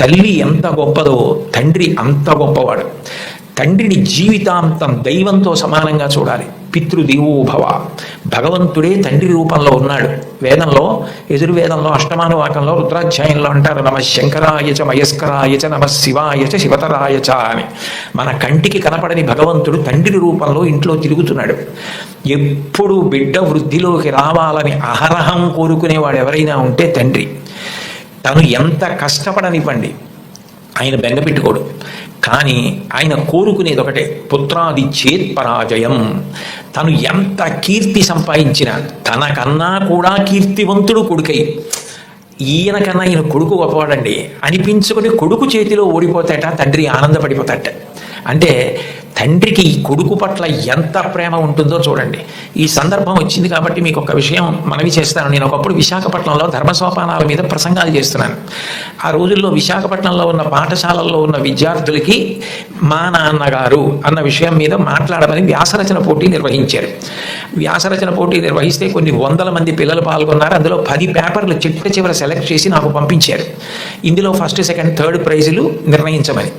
తల్లి ఎంత గొప్పదో తండ్రి అంత గొప్పవాడు. తండ్రిని జీవితాంతం దైవంతో సమానంగా చూడాలి. పితృదేవోభవ. భగవంతుడే తండ్రి రూపంలో ఉన్నాడు. వేదంలో ఎదుర్వేదంలో అష్టమానువాకంలో రుద్రాధ్యాయంలో అంటారు నమ శంకరాయ చ మయస్కరాయ చ నమ శివాయ చ శివతరాయ చ అని. మన కంటికి కనపడని భగవంతుడు తండ్రి రూపంలో ఇంట్లో తిరుగుతున్నాడు. ఎప్పుడు బిడ్డ వృద్ధిలోకి రావాలని అహరహం కోరుకునేవాడు ఎవరైనా ఉంటే తండ్రి. తను ఎంత కష్టపడనివ్వండి ఆయన బెంగపెట్టుకోడు. కానీ ఆయన కోరుకునేది ఒకటే పుత్రాది చేత్ పరాజయం. తను ఎంత కీర్తి సంపాదించినా తనకన్నా కూడా కీర్తివంతుడు కొడుకై ఈయనకన్నా ఈయన కొడుకు గొప్పవాడండి. అనిపించుకుని కొడుకు చేతిలో ఓడిపోతాట తండ్రి ఆనందపడిపోతాట అంటే తండ్రికి ఈ కొడుకు పట్ల ఎంత ప్రేమ ఉంటుందో చూడండి. ఈ సందర్భం వచ్చింది కాబట్టి మీకు ఒక విషయం మనవి చేస్తాను. నేను ఒకప్పుడు విశాఖపట్నంలో ధర్మసోపానాల మీద ప్రసంగాలు చేస్తున్నాను. ఆ రోజుల్లో విశాఖపట్నంలో ఉన్న పాఠశాలల్లో ఉన్న విద్యార్థులకి మా నాన్నగారు అన్న విషయం మీద మాట్లాడమని వ్యాసరచన పోటీ నిర్వహించారు. వ్యాసరచన పోటీ నిర్వహిస్తే కొన్ని వందల మంది పిల్లలు పాల్గొన్నారు. అందులో పది పేపర్లు చిట్ట చివర సెలెక్ట్ చేసి నాకు పంపించారు. ఇందులో ఫస్ట్ సెకండ్ థర్డ్ ప్రైజులు నిర్ణయించమని.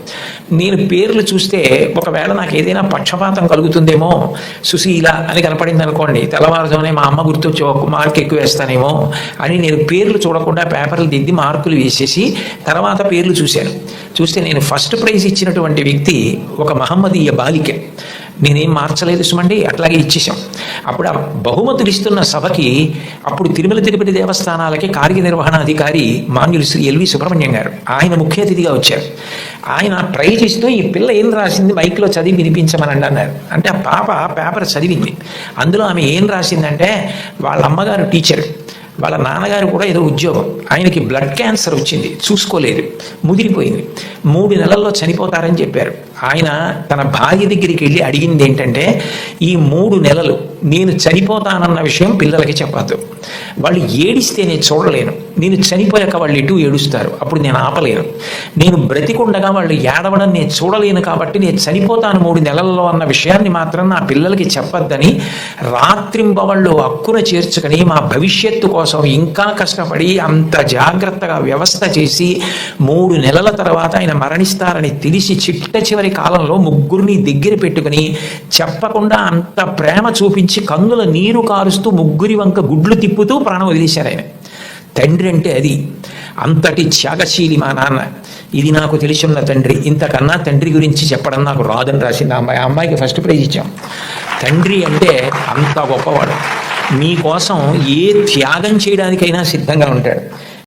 నేను పేర్లు చూస్తే ఒకవేళ నాకు నాకు ఏదైనా పక్షపాతం కలుగుతుందేమో సుశీల అని కనపడింది అనుకోండి తెల్లవారుజామునే మా అమ్మ గుర్తొచ్చి ఒక మార్క్ ఎక్కువ వేస్తానేమో అని నేను పేర్లు చూడకుండా పేపర్లు దిద్ది మార్కులు వేసేసి తర్వాత పేర్లు చూశాను. చూస్తే నేను ఫస్ట్ ప్రైజ్ ఇచ్చినటువంటి వ్యక్తి ఒక మహమ్మదీయ బాలిక. నేనేం మార్చలేదు సుమండి అట్లాగే ఇచ్చేసాం అప్పుడు ఆ బహుమతులు ఇస్తున్న సభకి అప్పుడు తిరుమల తిరుపతి దేవస్థానాలకి కార్యనిర్వహణాధికారి మాన్యులు శ్రీ ఎల్వి సుబ్రహ్మణ్యం గారు. ఆయన ముఖ్య అతిథిగా వచ్చారు. ఆయన ట్రై చేస్తూ ఈ పిల్ల ఏం రాసింది మైక్లో చదివి వినిపించమనండి అన్నారు. అంటే ఆ పాప పేపర్ చదివింది. అందులో ఆమె ఏం రాసిందంటే వాళ్ళ అమ్మగారు టీచర్ వాళ్ళ నాన్నగారు కూడా ఏదో ఉద్యోగం. ఆయనకి బ్లడ్ క్యాన్సర్ వచ్చింది. చూసుకోలేదు. ముదిరిపోయింది. మూడు నెలల్లో చనిపోతారని చెప్పారు. ఆయన తన భార్య దగ్గరికి వెళ్ళి అడిగింది ఏంటంటే ఈ మూడు నెలలు నేను చనిపోతానన్న విషయం పిల్లలకి చెప్పద్దు. వాళ్ళు ఏడిస్తే నేను చూడలేను. నేను చనిపోయాక వాళ్ళు ఎటు ఏడుస్తారు? అప్పుడు నేను ఆపలేను. నేను బ్రతికుండగా వాళ్ళు ఏడవడం నేను చూడలేను కాబట్టి నేను చనిపోతాను మూడు నెలల్లో అన్న విషయాన్ని మాత్రం నా పిల్లలకి చెప్పొద్దని రాత్రింబవళ్ళు అక్కున చేర్చుకొని మా భవిష్యత్తు కోసం ఇంకా కష్టపడి అంత జాగ్రత్తగా వ్యవస్థ చేసి మూడు నెలల తర్వాత ఆయన మరణిస్తారని తెలిసి చిట్ట చివరి కాలంలో ముగ్గురిని దగ్గర పెట్టుకుని చెప్పకుండా అంత ప్రేమ చూపించి కన్నుల నీరు కారుస్తూ ముగ్గురి వంక గుడ్లు తిప్పుతూ ప్రాణం వదిలేశారు ఆయన. తండ్రి అంటే అది. అంతటి త్యాగశీలి మా నాన్న. ఇది నాకు తెలిసిన తండ్రి. ఇంతకన్నా తండ్రి గురించి చెప్పడం నాకు రాదని రాసింది అమ్మాయి. అమ్మాయికి ఫస్ట్ ప్రైజ్ ఇచ్చాం. తండ్రి అంటే అంత గొప్పవాడు. మీకోసం ఏ త్యాగం చేయడానికైనా సిద్ధంగా ఉంటాడు.